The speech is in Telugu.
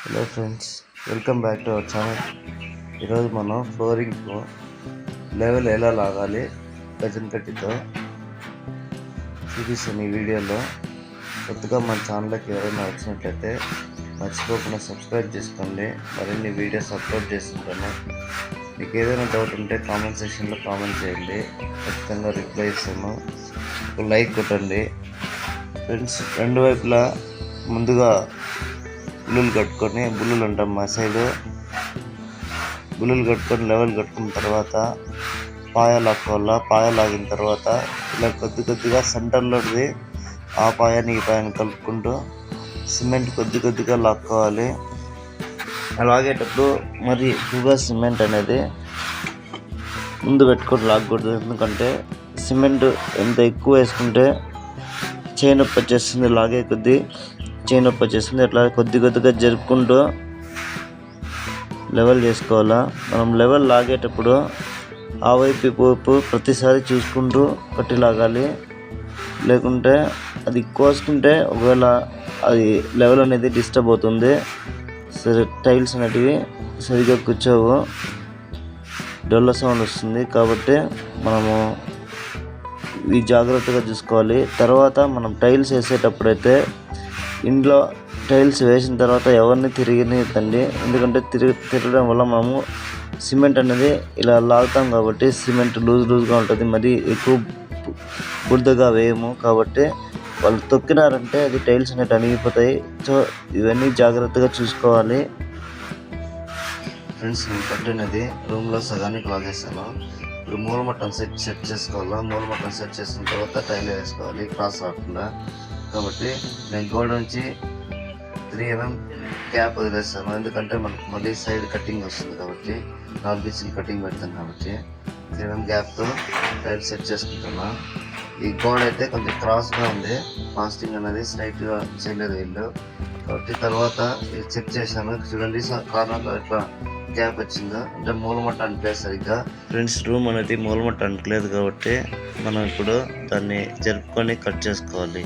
Hello friends welcome back to our channel ఈరోజు మనం ఫ్లోరింగ్ లెవెల్ ఎలా లాగాలి గజన్ కట్టితో చూపిస్తాను ఈ వీడియోలో కొత్తగా మన ఛానల్కి ఎవరైనా వచ్చినట్లయితే మర్చిపోకుండా సబ్స్క్రైబ్ చేసుకోండి. మరిన్ని వీడియోస్ అప్లోడ్ చేస్తుంటాను. మీకు ఏదైనా డౌట్ ఉంటే కామెంట్ సెక్షన్లో కామెంట్ చేయండి. ఖచ్చితంగా రిప్లై ఇస్తాను. లైక్ కొట్టండి. ఫ్రెండ్స్ రెండు వైపులా ముందుగా బుల్లులు కట్టుకొని బుల్లులు అంటాం మా సైడు. బుల్లులు కట్టుకొని లెవెల్ కట్టుకున్న తర్వాత పాయ లాక్కోవాలా? పాయ లాగిన తర్వాత ఇలా కొద్ది కొద్దిగా సెంటర్లోది ఆ పాయాన్ని ఈ పాయాన్ని కలుపుకుంటూ సిమెంట్ కొద్ది కొద్దిగా లాక్కోవాలి. లాగేటప్పుడు మరి ఎక్కువగా సిమెంట్ అనేది ముందు పెట్టుకొని లాగకూడదు. ఎందుకంటే సిమెంట్ ఎంత ఎక్కువ వేసుకుంటే చేయి నొప్పి వచ్చేస్తుంది లాగే కొద్దీ. చేయి నొప్పి వచ్చేస్తుంది అట్లా కొద్ది కొద్దిగా జరుపుకుంటూ లెవెల్ చేసుకోవాలా. మనం లెవెల్ లాగేటప్పుడు ఆ వైపు ఈ వైపు ప్రతిసారి చూసుకుంటూ కట్టి లాగాలి. లేకుంటే అది కోసుకుంటే ఒకవేళ అది లెవెల్ అనేది డిస్టర్బ్ అవుతుంది. సరే టైల్స్ అనేటివి సరిగ్గా కూర్చోవు. డొల్ల సౌండ్ వస్తుంది. కాబట్టి మనము ఈ జాగ్రత్తగా చూసుకోవాలి. తర్వాత మనం టైల్స్ వేసేటప్పుడైతే ఇంట్లో టైల్స్ వేసిన తర్వాత ఎవరిని తిరిగినిద్దండి ఎందుకంటే తిరిగి తిరగడం వల్ల మనము సిమెంట్ అనేది ఇలా లాగుతాం కాబట్టి సిమెంట్ లూజ్ లూజ్గా ఉంటుంది. మరి ఎక్కువ బురదగా వేయము కాబట్టి వాళ్ళు తొక్కినారంటే అది టైల్స్ అనేవి అణిగిపోతాయి. సో ఇవన్నీ జాగ్రత్తగా చూసుకోవాలి. ఫ్రెండ్స్ నేను కట్టినది రూమ్లో సగానికి లాగేస్తాను ఇప్పుడు మూల మట్టం సెట్ సెట్ చేసుకోవాలా? మూల మట్టం సెట్ చేసిన తర్వాత టైల్ వేసుకోవాలి. క్రాస్ రాకుండా. కాబట్టి నేను గోడ నుంచి త్రీ ఎంఎం క్యాప్ వదిలేస్తాను. ఎందుకంటే మనకు మళ్ళీ సైడ్ కటింగ్ వస్తుంది కాబట్టి నాలుగు ఇంచులు కటింగ్ పెడతాను కాబట్టి త్రీ ఎంఎం గ్యాప్తో టైర్ సెట్ చేసుకుంటున్నా. ఈ గోడ అయితే కొంచెం క్రాస్గా ఉంది. ఫాస్టింగ్ అనేది స్ట్రైట్గా చేయలేదు వీళ్ళు. కాబట్టి తర్వాత ఇది చెక్ చేశాను. చూడండి కార్నర్లో ఎట్లా గ్యాప్ వచ్చిందో. అంటే మూలమట్ట అనిపలేదు సరిగ్గా. ఫ్రెండ్స్ రూమ్ అనేది మూలమట్ట అనిపలేదు కాబట్టి మనం ఇప్పుడు దాన్ని జరుపుకొని కట్ చేసుకోవాలి.